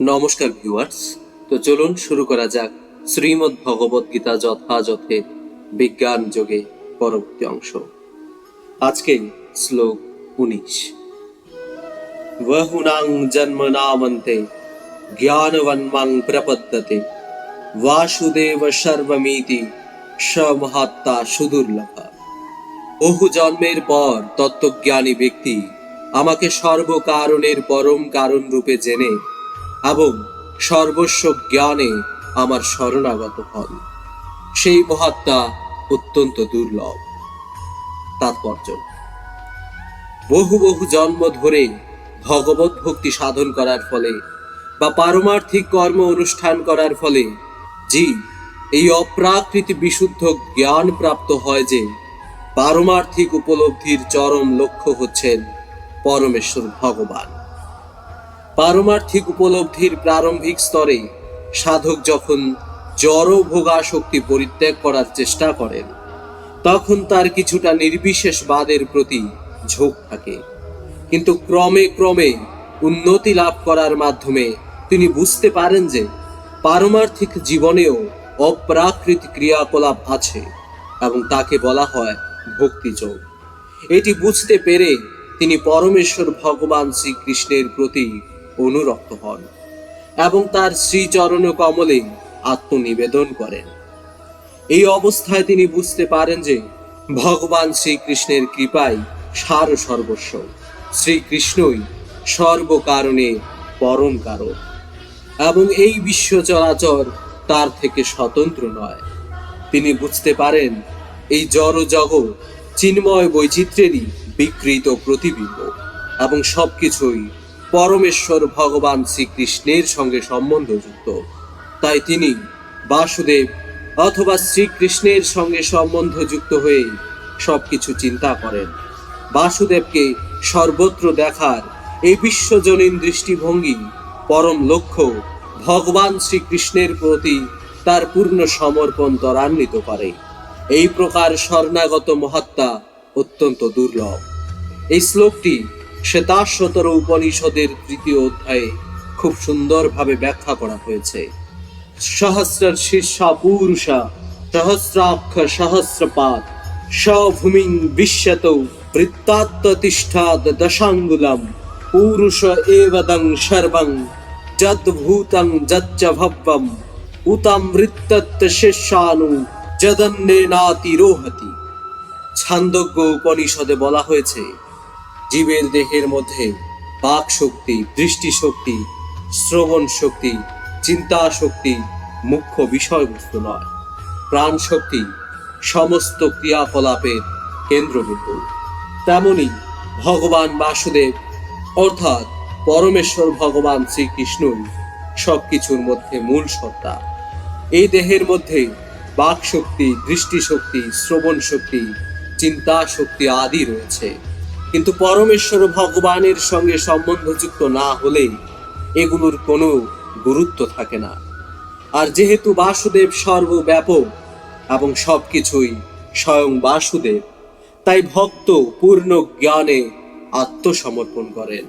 নমস্কার ভিউয়ার্স তো চলুন শুরু করা যাক শ্রীমদ্ ভগবত গীতা যথাযথে বিজ্ঞান যোগে পরবর্তী অংশ। আজকে শ্লোক উনিশ। বহুনাং জন্ম নামন্তে জ্ঞানবন্মাং প্রপদ্যতে, বাসুদেব সর্বমিতি, সমহাত্মা সুদুর্লভা। বহু জন্মের পর তত্ত্বজ্ঞানী ব্যক্তি আমাকে সর্বকারণের পরম কারণ রূপে জেনে এবং সর্বস্ব জ্ঞানে আমার শরণাগত হন। সেই মহাত্মা অত্যন্ত দুর্লভ। তাৎপর্য বহু বহু জন্ম ধরে ভগবত ভক্তি সাধন করার ফলে বা পারমার্থিক কর্ম অনুষ্ঠান করার ফলে জীব এই অপ্রাকৃত বিশুদ্ধ জ্ঞান প্রাপ্ত হয় যে পারমার্থিক উপলব্ধির চরম লক্ষ্য হচ্ছেন পরমেশ্বর ভগবান। পারমার্থিক উপলব্ধির প্রারম্ভিক স্তরে সাধক যখন জড় ভোগাসক্তি পরিত্যাগ করার চেষ্টা করেন, তখন তার কিছুটা নির্বিশেষবাদের প্রতি ঝোঁক থাকে। কিন্তু ক্রমে ক্রমে উন্নতি লাভ করার মাধ্যমে তিনি বুঝতে পারেন যে পারমার্থিক জীবনেও অপ্রাকৃত ক্রিয়াকলাপ আছে এবং তাকে বলা হয় ভক্তিযোগ। এটি বুঝতে পেরে তিনি পরমেশ্বর ভগবান শ্রীকৃষ্ণের প্রতি অনুরক্ত হন এবং তার শ্রীচরণ কমলে আত্মনিবেদন করেন। এই অবস্থায় তিনি বুঝতে পারেন যে ভগবান শ্রীকৃষ্ণের কৃপায় সার সর্বস্ব, শ্রীকৃষ্ণই সর্বকারণে পরম কারণ এবং এই বিশ্ব চরাচর তার থেকে স্বতন্ত্র নয়। তিনি বুঝতে পারেন এই জড় জগৎ চিন্ময় বৈচিত্র্যেরই বিকৃত প্রতিবিম্ব এবং সবকিছুই পরমেশ্বর ভগবান শ্রীকৃষ্ণের সঙ্গে সম্বন্ধযুক্ত তাই তিনি বাসুদেব অথবা শ্রীকৃষ্ণের সঙ্গে সম্বন্ধযুক্ত হয়ে সবকিছু চিন্তা করেন। বাসুদেবকে সর্বত্র দেখার এই বিশ্বজনীন দৃষ্টিভঙ্গি পরম লক্ষ্য ভগবান শ্রীকৃষ্ণের প্রতি তার পূর্ণ সমর্পণ ত্বরান্বিত করে। এই প্রকার স্বর্ণাগত মহাত্মা অত্যন্ত দুর্লভ। এই শ্লোকটি শ্বেতাশ্বতর উপনিষদের তৃতীয় অধ্যায়ে খুব সুন্দরভাবে ব্যাখ্যা করা হয়েছে। সহস্র শীর্ষা পুরুষা, সহস্রাক্ষ সহস্রপাত সভূমিং বিশ্বত বৃত্তাত্তিষ্ঠাদ দশাঙ্গুলম, পুরুষ এবদং সর্বং যদ্ভূতং যচ্চ ভব্যম উতামৃত্তত্ত শিষ্যানু যদন্যেনাতিরোহতি ছান্দজ্ঞ উপনিষদে বলা হয়েছে জীবের দেহের মধ্যে বাক শক্তি দৃষ্টিশক্তি শ্রবণ শক্তি, চিন্তা শক্তি মুখ্য বিষয়বস্তু নয়। প্রাণ শক্তি সমস্ত ক্রিয়াকলাপের কেন্দ্রবিন্দু। তেমনি ভগবান বাসুদেব, অর্থাৎ পরমেশ্বর ভগবান শ্রীকৃষ্ণই সবকিছুর মধ্যে মূল সত্তা। এই দেহের মধ্যে বাক শক্তি দৃষ্টিশক্তি শ্রবণ শক্তি, চিন্তা শক্তি আদি রয়েছে। কিন্তু পরমেশ্বর ভগবানের সঙ্গে সম্বন্ধযুক্ত না হলে এগুলোর কোনো গুরুত্ব থাকে না। আর যেহেতু বাসুদেব সর্বব্যাপক এবং সব কিছুই স্বয়ং বাসুদেব, তাই ভক্ত পূর্ণ জ্ঞানে আত্মসমর্পণ করেন।